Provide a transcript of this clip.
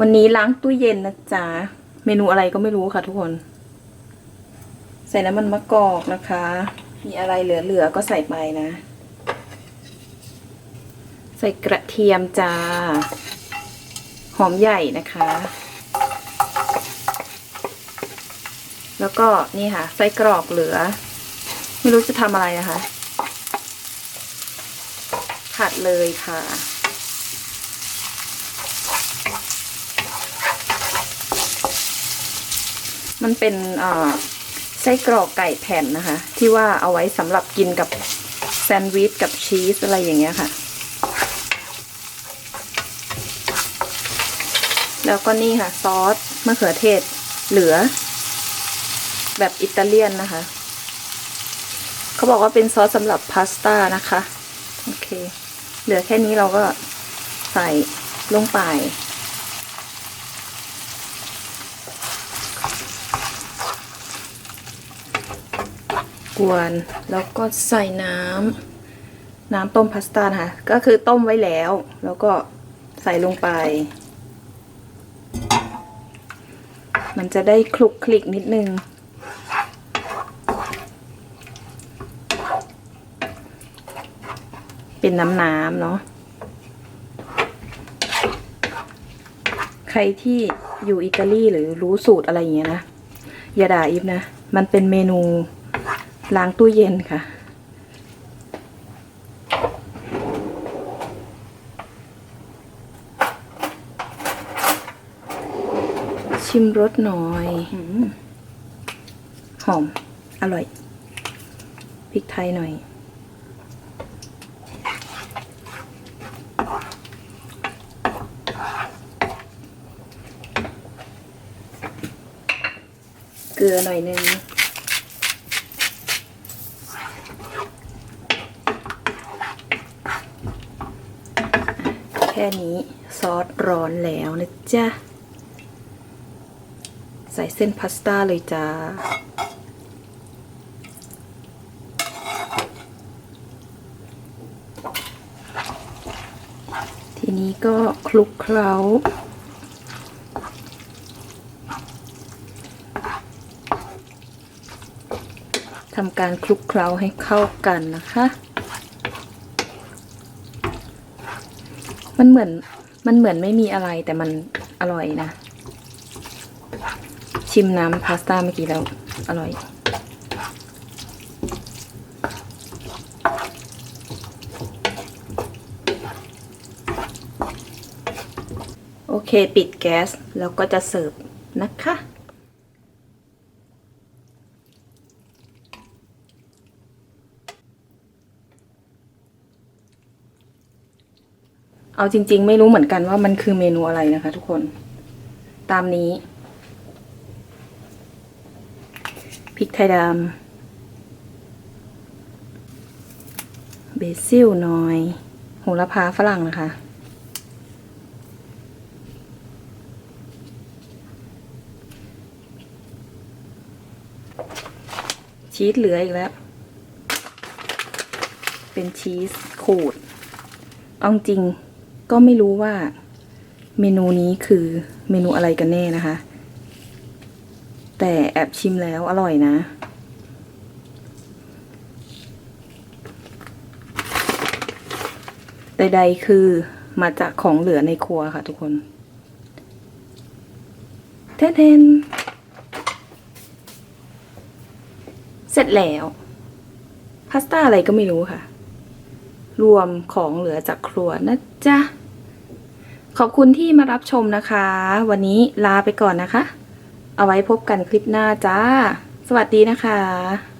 วันนี้ล้างตู้เย็นนะจ๊ะ เมนูอะไรก็ไม่รู้ค่ะทุกคน ใส่น้ำมันมะกอกนะคะ มีอะไรเหลือๆก็ใส่ไปนะ ใส่กระเทียมจ้า หอมใหญ่นะคะ แล้วก็นี่ค่ะไส้กรอกเหลือ ไม่รู้จะทำอะไรนะคะ ผัดเลยค่ะ มันเป็นไส้กรอกไก่แผ่นนะคะ ที่ว่าเอาไว้สำหรับกินกับแซนด์วิชกับชีสอะไรอย่างเงี้ยค่ะ แล้วก็นี่ค่ะ ซอสมะเขือเทศเหลือ แบบอิตาเลียนนะคะ เขาบอกว่าเป็นซอสสำหรับพาสต้านะคะ โอเค เหลือแค่นี้เราก็ใส่ลงไป กวน แล้วก็ใส่น้ำน้ำต้มพาสต้านะคะก็คือต้มไว้แล้ว แล้วก็ใส่ลงไป มันจะได้คลุกคลิกนิดนึง เป็นน้ำน้ำเนาะใครที่อยู่อิตาลีหรือรู้สูตรอะไรอย่างเงี้ยนะ อย่าด่าอีฟนะ มันเป็นเมนู ล้างตู้เย็นค่ะ ชิมรสหน่อยหอม อร่อยพริกไทยหน่อยเกลือหน่อยนึง ค่นี้ซอสร้อนแล้วนะจ๊ะ ใส่เส้นพาสต้าเลยจ้าทีนี้ก็คลุกเคล้าทำการคลุกเคล้าให้เข้ากันนะคะ มันเหมือน มันเหมือนไม่มีอะไรแต่มันอร่อยนะ ชิมน้ำพาสต้าเมื่อกี้แล้ว อร่อย โอเค ปิดแก๊ส แล้วก็จะเสิร์ฟนะคะ เอาจริง ๆ ไม่รู้เหมือนกันว่ามันคือเมนูอะไรนะคะ ทุกคน ตามนี้พริกไทยดำเบซิลหน่อยโหระพาฝรั่งนะคะชีสเหลืออีกแล้ว เป็นชีสขูดเอาจริง ก็ไม่รู้ว่าเมนูนี้คือเมนูอะไรกันแน่นะคะ แต่แอบชิมแล้วอร่อยนะ ใดๆคือมาจากของเหลือในครัวค่ะทุกคนเทนเทนเสร็จแล้ว พาสต้าอะไรก็ไม่รู้ค่ะ รวมของเหลือจากครัวนะจ๊ะ ขอบคุณที่มารับชมนะคะ วันนี้ลาไปก่อนนะคะ เอาไว้พบกันคลิปหน้าจ้า สวัสดีนะคะ